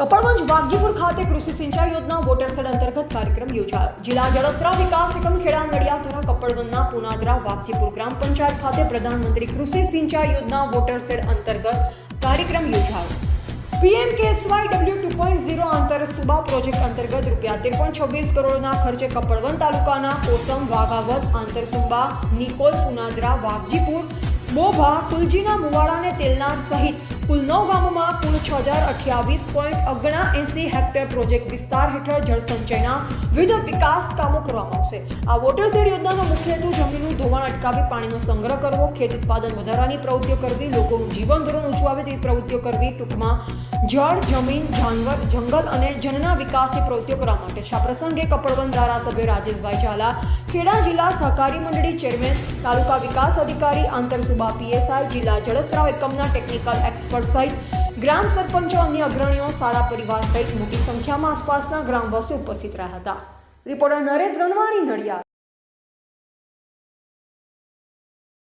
કપડવંજ વાઘજીપુર ખાતે કૃષિ સિંચાઈ યોજના વોટરસેડ અંતર્ગત કાર્યક્રમ યોજાયો. જિલ્લા જળસ્રાવ વિકાસ એકમ ખેડા નડિયા દ્વારા કપડવંજના પુનાદરા વાઘજીપુર ગ્રામ પંચાયત ખાતે પ્રધાનમંત્રી કૃષિ સિંચાઈ યોજના વોટરસેડ અંતર્ગત કાર્યક્રમ યોજાયો. PM KSY W two point zero આંતર સુબા પ્રોજેક્ટ અંતર્ગત રૂપિયા તેર છવ્વીસ કરોડના ખર્ચે કપડવંત તાલુકાના કોસમ વાઘાવત આંતરસુંબા, નિકોલ, પુનાદરા, વાઘજીપુર બોભા તુલજીના મુવાડા અને તેલનાર સહિત કુલ ગામમાં કુલ છ હજાર અઠ્યાવીસ પોઈન્ટ અગણા એસી હેક્ટર પ્રોજેક્ટ વિસ્તાર હેઠળ જળસંચયના વિવિધ વિકાસ કામો કરવામાં આવશે. આ વોટર યોજનાનો મુખ્ય હેતુ જમીનનું ધોવાણ અટકાવી પાણીનો સંગ્રહ કરવો, ખેત ઉત્પાદન વધારવાની પ્રવૃત્તિઓ કરવી, લોકોનું જીવન ધોરણ ઊંચું આવે તેવી પ્રવૃત્તિઓ કરવી, ટૂંકમાં જળ, જમીન, જાનવર, જંગલ અને જનના વિકાસની પ્રવૃત્તિઓ કરવા માટે. છે આ પ્રસંગે કપડવંત ધારાસભ્ય રાજેશભાઈ ઝાલા ખેડા જિલ્લા સહકારી મંડળી ચેરમેન, તાલુકા વિકાસ અધિકારી આંતરસુબા પીએસઆઈ, જિલ્લા જળસ્ત્રાવ એકમના ટેકનિકલ એક્સપર્ટ સહિત ગ્રામ સરપંચો અન્ય અગ્રણીઓ શાળા પરિવાર સહિત મોટી સંખ્યામાં આસપાસના ગ્રામવાસીઓ ઉપસ્થિત રહ્યા હતા. રિપોર્ટર નરેશ ગણવાણી નડિયાદ.